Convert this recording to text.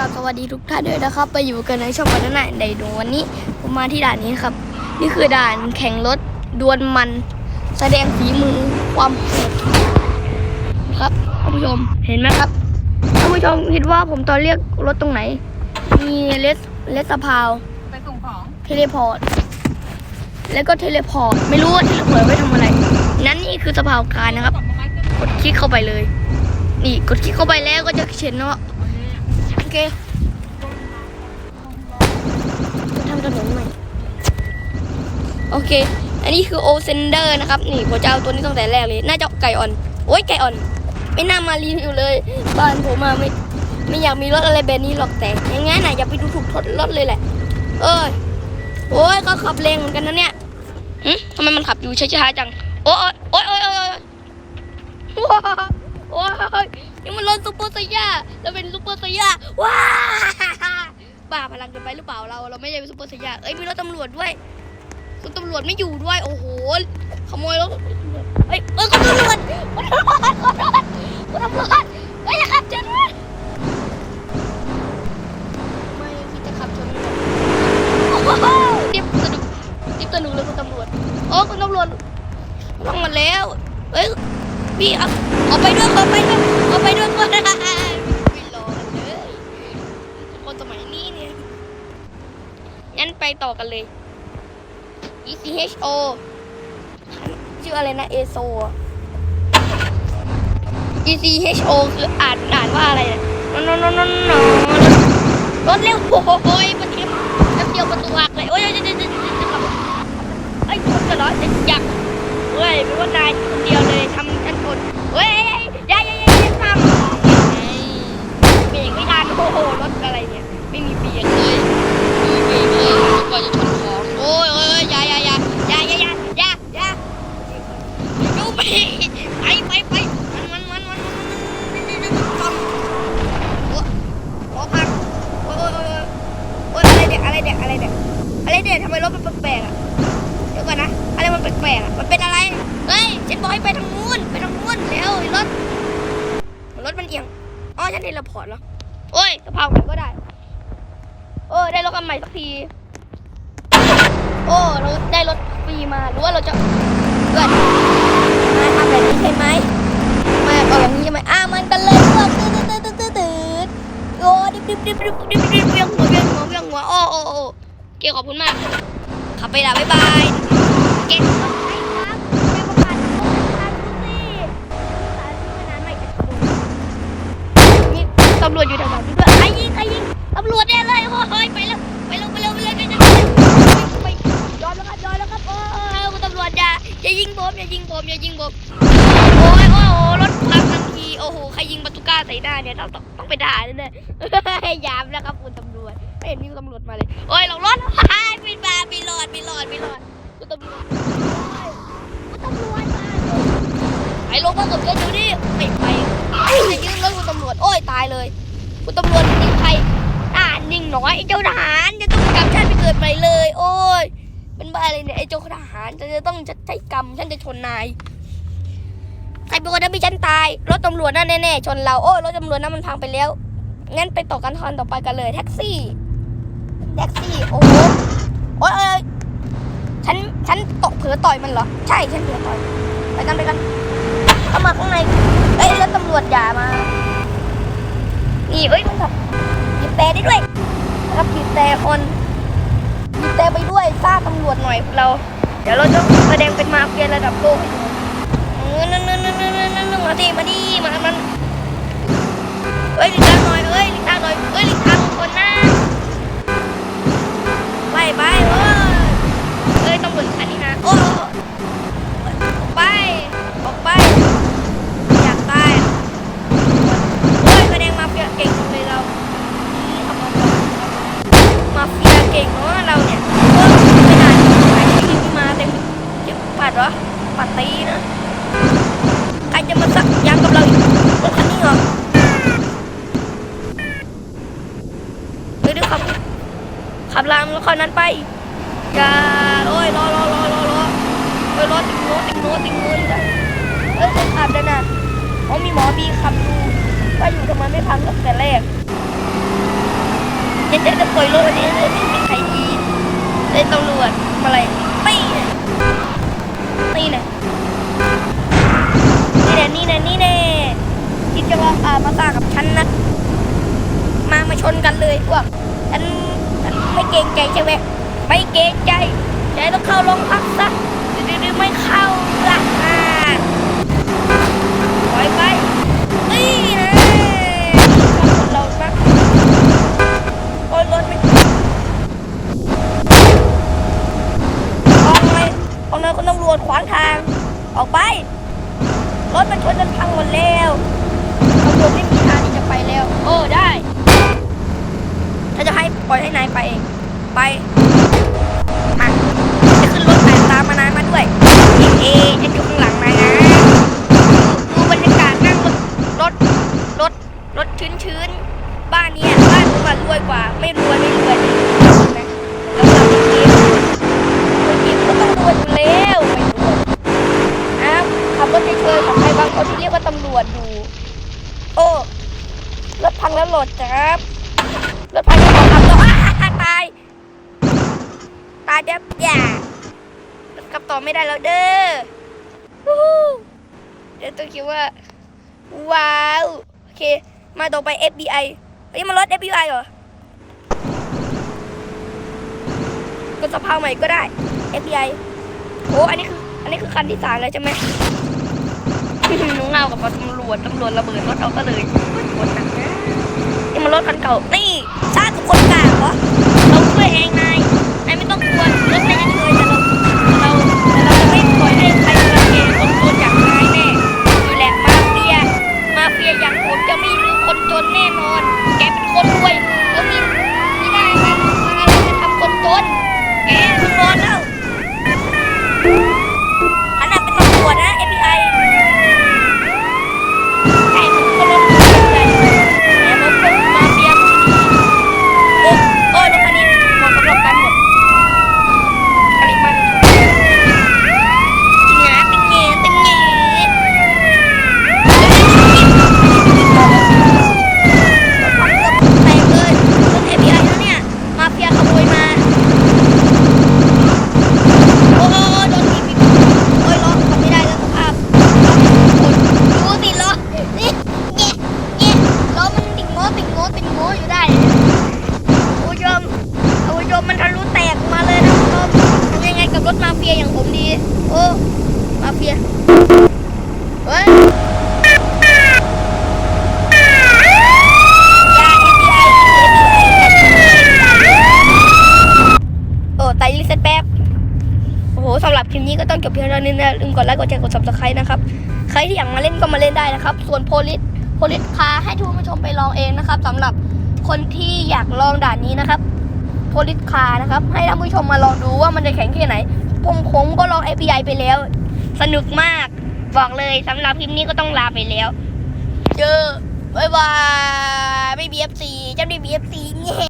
กับสวัสดีทุกท่านด้วยนะครับ ไปอยู่กันในช่องวันนั้นไดดวงวันนี้ผมมาที่ด่านนี้ครับ นี่คือด่านแข่งรถดวลมัน แสดงฝีมือความโหดครับท่านผู้ชมเห็นไหมครับท่านผู้ชมคิดว่าผมตอนเรียกรถตรงไหน มีเลสเลสพาวไปส่งของเทเลพอร์ตแล้วก็เทเลพอร์ตไม่รู้ว่าเทเลพอร์ตไว้ทำอะไร นั้นนี่คือสภาวการนะครับส่งไม้ก็กดคลิกเข้าไปเลย นี่กดคลิกเข้าไปแล้วก็จะเขียนว่า โอเคทำถนนใหม่ โอเค อันนี้คือโอเซนเดอร์นะครับ นี่ผมจะเอาตัวนี้ตั้งแต่แรกเลย น่าจะไก่อ่อน โอ้ยไก่อ่อน ไม่น่ามารีวิวเลย บ้านผมมาไม่ไม่อยากมีรถอะไรแบบนี้หรอกแต่ยังไงน่ะอย่าไปดูถูกทดรถเลยแหละ เอ้ย โอ้ยก็ขับเร็งเหมือนกันนะเนี่ยหึทำไมมันขับอยู่ช้าๆจัง โอ้ยโอ้ยโอ้ยโอ้ยว้าวโอ้ย นี่มันรถซุปเปอร์ไซย่าเราเป็นซุปเปอร์ไซย่าว้าบ้าพลังเกินไปหรือเปล่าเรา เราไม่ใช่เป็นซุปเปอร์ไซย่าเอ้ยมีรถตำรวจด้วยคุณตำรวจไม่อยู่ด้วย โอ้โห ขโมยรถเอ้ยเอ้ยคุณตำรวจคุณตำรวจคุณตำรวจคุณตำรวจเอ้ยอย่าขับชนไม่คิดจะขับชนเลยโอ้โหรีบสนุกรีบสนุกเลยคุณตำรวจโอ้คุณตำรวจต้องมาแล้วเอ้ยพี่เอาเอาไปด้วยเอาไปด้วย ไปด้วยก็ได้ไม่รอกันเลยคนสมัยนี้เนี่ยงั้นไปต่อกันเลย ECHO ชื่ออะไรนะ ESO ECHO คืออ่านอ่านว่าอะไรนะนนนนนนรถเร็วโอ้ยมันเทียบแป๊บเดียวประตูหักเลยโอ้ยจะจะจะจะขับไอ้ยชนกันเหรอจะยากเฮ้ยเป็นว่านาย้ยไปทางนู้นไปทางนู้นเร็วรถรถมันเอียงอ๋อฉันเทเลพอร์ตแล้วโอ้ยสะพาวกันก็ได้ เออ ได้รถกันใหม่สักที โอ้เราได้รถฟรีมาหรือว่าเราจะเกิดมาทำแบบนี้ใช่ไหมมาเอาอย่างนี้ใช่ไหมอะมันกันเลยพวกตื่นตื่นตื่นตื่นตื่นโอ้ดิบดิบดิบดิบดิบดิบเวียงหัวเวียงหัวเวียงหัวโอ้โอ้โอ้เกียวขอบคุณมากขับไปละบ๊ายบายเก่งำรวจอยู่แถวนี้ด้วยใครยิงใครยิงตำรวจเนี่ยเลยโอ้ยไปแล้วไปแล้วไปแล้วไปแล้วไปแล้วไปยอมแล้วครับยอมแล้วครับโอ้ยคุณตำรวจอย่าอย่ายิงผมอย่ายิงผมอย่ายิงผมโอ้ยโอ้โหรถพังทันทีโอ้โหใครยิงประตูก้าใส่หน้าเนี่ยต้องต้องต้องไปด่าแน่ๆยามแล้วครับคุณตำรวจไม่เห็นมีตำรวจมาเลยโอ้ยหลงรถปิดมาปิดหลอดปิดหลอดไปหลอดคุณตำรวจโอ้ยคุณตำรวจมาไอ้ลงมากับเจ๊ดูดิไปไปจะยืนรถคุณ เลยคุณตำรวจยิงใครอ่านิ่งหน่อยไอ้เจ้าทหารจะต้องจับฉันไปเกิดใหม่เลย โอ้ยเป็นบ้าอะไรเนี่ยไอ้เจ้าทหารจะจะต้องจะใช้กรรมฉันจะชนนายใครเป็นคนทำให้ฉันตายรถตำรวจนั่นแน่ๆชนเราโอ้ยรถตำรวจนั่นมันพังไปแล้วงั้นไปต่อกันทอนต่อไปกันเลยแท็กซี่แท็กซี่โอ้โหโอ้ยเอ้ยฉันฉันตกเผลอต่อยมันเหรอใช่ฉันเผลอต่อยไปกันไปกันเข้ามาข้างในเอ้ยแล้วตำรวจอย่ามา อีเอ้ยมันขับบีบแต่ได้ด้วยขับบีบแต่คนบีบแต่ไปด้วยซ่าตำรวจหน่อยเรา เดี๋ยวเราจะแสดงเป็นมาเฟียระดับโลกให้ดูนั่นนั่นนั่นนั่นนั่นนั่นมาดิมาดิมามันเอ้ยลิงตาหน่อยเอ้ยลิงตาหน่อยเอ้ยลิงตา เก่งเนาะเราเนี่ยโอ้ยไม่นานใครจะยิงมาเต็มเจ็บปัดเหรอปัดตีนะใครจะมาสักยังกับเราอีกรถคันนี้เหรอเดี๋ยวเดี๋ยวขับขับลามรถคันนั้นไปอย่าโอ้ยรอรอรอรอรอโอ้ยรอติงโนติงโนติงโน้อยู่นะเอ้ยคนขับด้วยนะอ๋อมีหมอบีขับดูว่าอยู่ทำไมไม่พังตั้งแต่แรกเดี๋ยวจะป เลยตำรวจอะไรตีเนี่ยตีเนี่ยนี่เน่นี่เนี่ยคิดจะว่าอ่ามาตากับฉันนะมามาชนกันเลยพวกฉันฉันไม่เกรงใจใช่ไหมไม่เกรงใจใจต้องเข้าโรงพักซะดื้อๆไม่เข้าปล่อยไปนี่นะเราปะโอ้ยรถไม่ออกเลย อกเลยคนตำรวจขวางทาง ออกไป รถมันชนจนพังหมดแล้วตำรวจไม่มีทางที่จะไปแล้ว เออได้ ถ้าจะให้ปล่อยให้นายไปเอง ไป มา จะขึ้นรถแต่ตามมานายมาด้วยเอเอจะอยู่ข้างหลังนายนะดูบรรยากาศนั่งรถ รถ รถ รถชื้นชื้นๆบ้านเนี้ยบ้านผมอะรวยกว่า ไม่รวยไม่รวยนะแล้วเราเป็นเกมคนเกมก็ต้องรวยอยู่แล้วไม่รวยอ้าว ขับรถเฉยๆของใครบางคนที่เรียกว่าตำรวจอยู่ โอ้รถพังแล้วโหลดครับรถพังแล้วขับต่อตายตายเด็บอย่าขับต่อไม่ได้แล้วเด้อวู้ฮู้เดี๋ยวตัวคิดว่า ว้าว โอเค มาต่อไป FBI เฮ้ยมันรถ FBI เหรอกดสภาวใหม่ก็ได้ FBI โอ้อันนี้คือ อันนี้คือคันที่สามแล้วใช่ไหม นุ่งเงากับตำรวจตำรวจระเบิดรถเอาก็เลยคนหนักนะนี่มันรถคันเก่า นี่ชาติทุกคนกลางเหรอเราช่วยเองนายนายไม่ต้องกลัวรถนายเลยแต่เราเราเราจะไม่ปล่อยให้ใครมาเกคนจนอย่างนายแน่นี่แหละมาเฟีย มาเฟียอย่างผมจะไม่รู้คนจนแน่นอน แกเป็นคนรวยแล้วมีมีหน้ามามาอะไรมาทำคนจน แกมันนอนแล้วอันนั้นเป็นตำรวจนะ FBI ใช่ผมก็ลงทุนเลยแต่ผมเป็นมาเฟียผู้ดีโอ้โอ้ยรถคันนี้เหมาะสำหรับการหมดคาริมันติงหงาติงเงติงเงรถพังเกือบแตกเลยรถ FBI แล้วเนี่ย มาเฟียขโมยมา โอ้โหโดนถีบอีกโอ้ยล้อขับไม่ได้แล้วสภาพดูสิล้อนี่เนี่ยเนี่ยล้อมันติ่งโง่ติ่งโง่ติ่งโง่อยู่ได้ผู้ชมผู้ชมมันทะลุแตกมาเลยนะผู้ชมทำยังไงกับรถมาเฟี ยอย่างผมดี โอ้มาเฟียเฮ้ยโอ้ไตลิสแป๊บ โอ้โหสำหรับคลิปนี้ก็ต้องจบเพียงเท่านี้นะลืมกดไลค์กดแชร์กด subscribe นะครับ ใครที่อยากมาเล่นก็มาเล่นได้นะครับ ส่วนโพลิสโพลิสคาให้ทุกผู้ชมไปลองเองนะครับสำหรับคนที่อยากลองด่านนี้นะครับโพลิสคานะครับ ให้ท่านผู้ชมมาลองดูว่ามันจะแข็งแค่ไหน ผมผมก็ลอง API ไปแล้ว สนุกมาก บอกเลยสำหรับคลิปนี้ก็ต้องลาไปแล้ว เจอบ๊ายบายไม่ BFC จะไม่ BFC เนี่ย